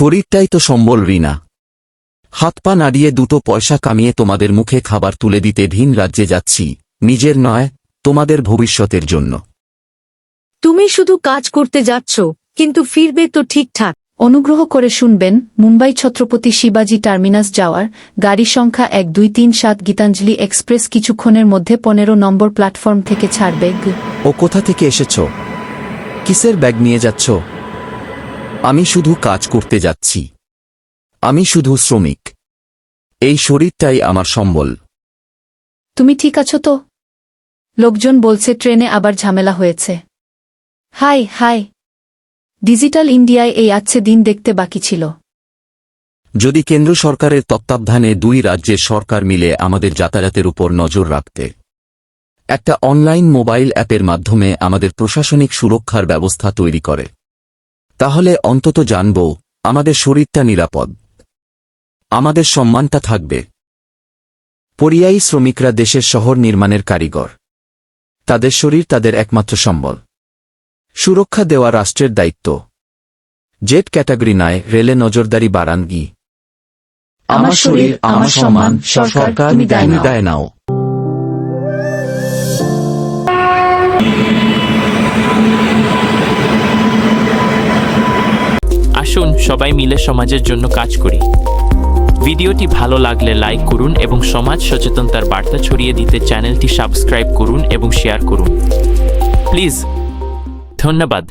শরীরটাই তো সম্বল রিনা। হাত পা নাড়িয়ে দুটো পয়সা কামিয়ে তোমাদের মুখে খাবার তুলে দিতে ভিন রাজ্যে যাচ্ছি। নিজের নয় তোমাদের ভবিষ্যতের জন্য। তুমি শুধু কাজ করতে যাচ্ছ কিন্তু ফিরবে তো ঠিকঠাক। অনুগ্রহ করে শুনবেন মুম্বাই ছত্রপতি শিবাজি টার্মিনাস যাওয়ার গাড়ি সংখ্যা এক দুই তিন সাত গীতাঞ্জলি এক্সপ্রেস কিছুক্ষণের মধ্যে পনেরো নম্বর প্ল্যাটফর্ম থেকে ছাড়বে ও কোথা থেকে এসেছ? কিসের ব্যাগ নিয়ে যাচ্ছ? আমি শুধু কাজ করতে যাচ্ছি। আমি শুধু শ্রমিক। এই শরীরটাই আমার সম্বল। তুমি ঠিক আছো তো? লোকজন বলছে ট্রেনে আবার ঝামেলা হয়েছে। High high. ডিজিটাল ইন্ডিয়ায় এই আচ্ছে দিন দেখতে বাকি ছিল। যদি কেন্দ্র সরকারের তত্ত্বাবধানে দুই রাজ্যের সরকার মিলে আমাদের যাতায়াতের উপর নজর রাখতে। একটা অনলাইন মোবাইল অ্যাপের মাধ্যমে আমাদের প্রশাসনিক সুরক্ষার ব্যবস্থা তৈরি করে। তাহলে অন্তত জানব আমাদের শরীরটা নিরাপদ। আমাদের সম্মানটা থাকবে। পরিযায়ী শ্রমিকরা দেশের শহর নির্মাণের কারিগর। তাদের শরীর তাদের একমাত্র সম্বল। সুরক্ষা দেওয়া রাষ্ট্রের দায়িত্ব। জেট ক্যাটাগরি নয় রেলে নজরদারি বাড়ান গি আমার শরীর, আমার সম্মান, সরকার। দায় নাও। আসুন সবাই মিলে সমাজের জন্য কাজ করি। ভিডিওটি ভালো লাগলে লাইক করুন এবং সমাজ সচেতনতার বার্তা ছড়িয়ে দিতে চ্যানেলটি সাবস্ক্রাইব করুন এবং শেয়ার করুন। প্লিজ, ধন্যবাদ।